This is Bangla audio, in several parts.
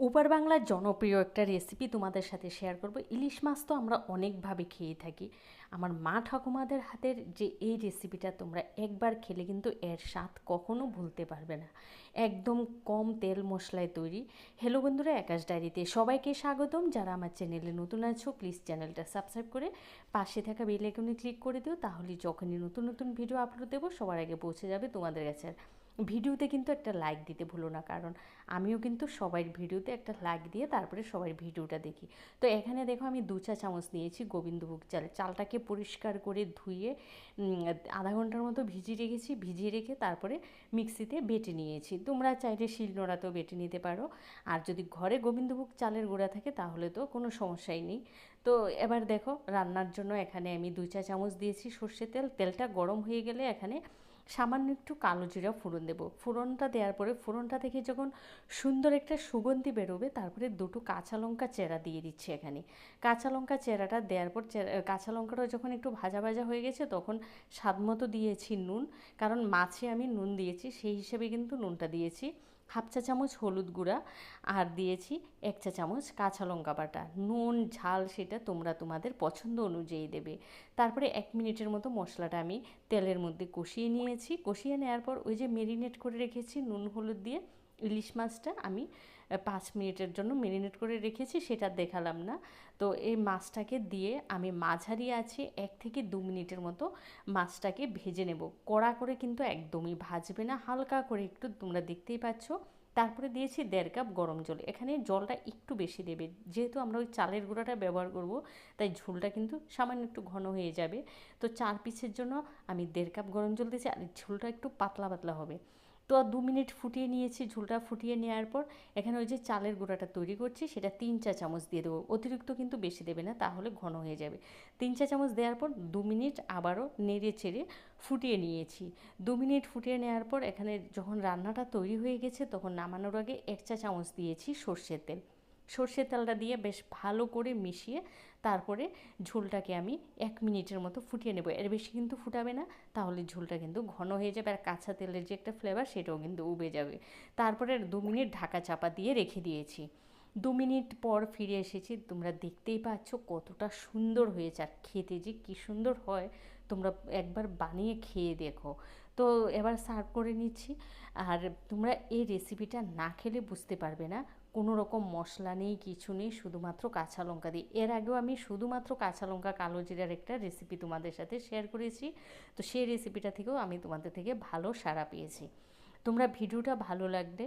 উপার বাংলার জনপ্রিয় একটা রেসিপি তোমাদের সাথে শেয়ার করব। ইলিশ মাছ তো আমরা অনেকভাবে খেয়ে থাকি। আমার মা ঠাকুমাদের হাতের যে এই রেসিপিটা তোমরা একবার খেলে কিন্তু এর স্বাদ কখনো ভুলতে পারবে না। একদম কম তেল মশলায় তৈরি। হ্যালো বন্ধুরা একাশ ডায়েরিতে সবাইকে স্বাগতম। যারা আমার চ্যানেলে নতুন আছো প্লিজ চ্যানেলটা সাবস্ক্রাইব করে পাশে থাকা বেল আইকনে ক্লিক করে দিও। তাহলে যখনই নতুন নতুন ভিডিও আপলোড দেবো, সবার আগে পৌঁছে যাবে তোমাদের কাছে। ভিডিওতে কিন্তু একটা লাইক দিতে ভুলো না, কারণ আমিও কিন্তু সবাই ভিডিওতে একটা লাইক দিয়ে তারপরে সবাই ভিডিওটা দেখি। তো এখানে দেখো আমি দু চা চামচ নিয়েছি গোবিন্দভোগ চাল। চালটাকে পরিষ্কার করে ধুয়ে আধা ঘণ্টার মতো ভিজিয়ে রেখেছি। ভিজিয়ে রেখে তারপরে মিক্সিতে বেটে নিয়েছি। তোমরা চাইলে শিলনোড়াতেও বেটে নিতে পারো। আর যদি ঘরে গোবিন্দভোগ চালের গুঁড়া থাকে তাহলে তো কোনো সমস্যাই নেই। তো এবার দেখো রান্নার জন্য এখানে আমি দুই চা চামচ দিয়েছি সর্ষে তেল। তেলটা গরম হয়ে গেলে এখানে সামান্য একটু কালো জিরা ফোড়ন দেবো। ফোড়নটা দেওয়ার পরে ফোড়নটা থেকে যখন সুন্দর একটা সুগন্ধি বেরোবে, তারপরে দুটো কাঁচা লঙ্কা চেরা দিয়ে দিচ্ছি এখানে। কাঁচা লঙ্কা চেরাটা দেওয়ার পর কাঁচা লঙ্কাটা যখন একটু ভাজা ভাজা হয়ে গেছে, তখন স্বাদ মতো দিয়েছি নুন। কারণ মাছে আমি নুন দিয়েছি, সেই হিসেবে কিন্তু নুনটা দিয়েছি। হাফ চা চামচ হলুদ গুঁড়া আর দিয়েছি এক চা চামচ কাঁচা লঙ্কা বাটা। নুন, ঝাল সেটা তোমরা তোমাদের পছন্দ অনুযায়ী দেবে। তারপরে এক মিনিটের মতো মশলাটা আমি তেলের মধ্যে কষিয়ে নিয়েছি। কষিয়ে নেওয়ার পর ওই যে মেরিনেট করে রেখেছি নুন, হলুদ দিয়ে ইলিশ মাছটা আমি পাঁচ মিনিটের জন্য মেরিনেট করে রেখেছি, সেটা দেখালাম না। তো এই মাছটাকে দিয়ে আমি মাঝারি আছে এক থেকে দু মিনিটের মতো মাছটাকে ভেজে নেব। কড়া করে কিন্তু একদমই ভাজবে না, হালকা করে একটু তোমরা দেখতেই পাচ্ছ। তারপরে দিয়েছি দেড় কাপ গরম জল। এখানে জলটা একটু বেশি দেবে। যেহেতু আমরা ওই চালের গুঁড়াটা ব্যবহার করব, তাই ঝোলটা কিন্তু সামান্য একটু ঘন হয়ে যাবে। তো চার পিসের জন্য আমি দেড় কাপ গরম জল দিয়েছি, আর ঝোলটা একটু পাতলা পাতলা হবে। তো আর দু মিনিট ফুটিয়ে নিয়েছি, ঝোলটা ফুটিয়ে নেওয়ার পর এখানে ওই যে চালের গুঁড়াটা তৈরি করছি, সেটা তিন চা চামচ দিয়ে দেবো। অতিরিক্ত কিন্তু বেশি দেবে না, তাহলে ঘন হয়ে যাবে। তিন চা চামচ দেওয়ার পর দু মিনিট আবারও নেড়ে চেড়ে ফুটিয়ে নিয়েছি। দু মিনিট ফুটিয়ে নেওয়ার পর এখানে যখন রান্নাটা তৈরি হয়ে গেছে, তখন নামানোর আগে এক চা চামচ দিয়েছি সর্ষের তেল। সর্ষের তেলটা দিয়ে বেশ ভালো করে মিশিয়ে তারপরে ঝোলটাকে আমি এক মিনিটের মতো ফুটিয়ে নেব। এর বেশি কিন্তু ফুটাবে না, তাহলে ঝোলটা কিন্তু ঘন হয়ে যাবে আর কাঁচা তেলের যে একটা ফ্লেভার সেটাও কিন্তু উবে যাবে। তারপরে দু মিনিট ঢাকা চাপা দিয়ে রেখে দিয়েছি। দু মিনিট পর ফিরে এসেছি, তোমরা দেখতেই পাচ্ছ কতটা সুন্দর হয়েছে আর খেতে যে কী সুন্দর হয়। তোমরা একবার বানিয়ে খেয়ে দেখো। তো এবার সার্ভ করে নিচ্ছি। আর তোমরা এই রেসিপিটা না খেলে বুঝতে পারবে না। কোনো রকম মশলা নেই, কিছু নেই, শুধুমাত্র কাঁচা লঙ্কা দিই এর আগেও আমি শুধুমাত্র কাঁচা লঙ্কা, কালো জিরার একটা রেসিপি তোমাদের সাথে শেয়ার করেছি। তো সেই রেসিপিটা থেকেও আমি তোমাদের থেকে ভালো সাড়া পেয়েছি। তোমরা ভিডিওটা ভালো লাগলে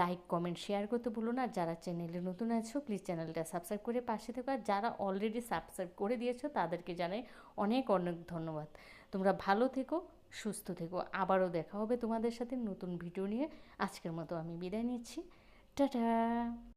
লাইক, কমেন্ট, শেয়ার করতে ভুলো না। যারা চ্যানেলে নতুন আছো প্লিজ চ্যানেলটা সাবস্ক্রাইব করে পাশে থেকো। আর যারা অলরেডি সাবস্ক্রাইব করে দিয়েছ, তাদেরকে জানাই অনেক অনেক ধন্যবাদ। তোমরা ভালো থেকো, সুস্থ থেকো। আবারও দেখা হবে তোমাদের সাথে নতুন ভিডিও নিয়ে। আজকের মতো আমি বিদায় নিচ্ছি। টাটা!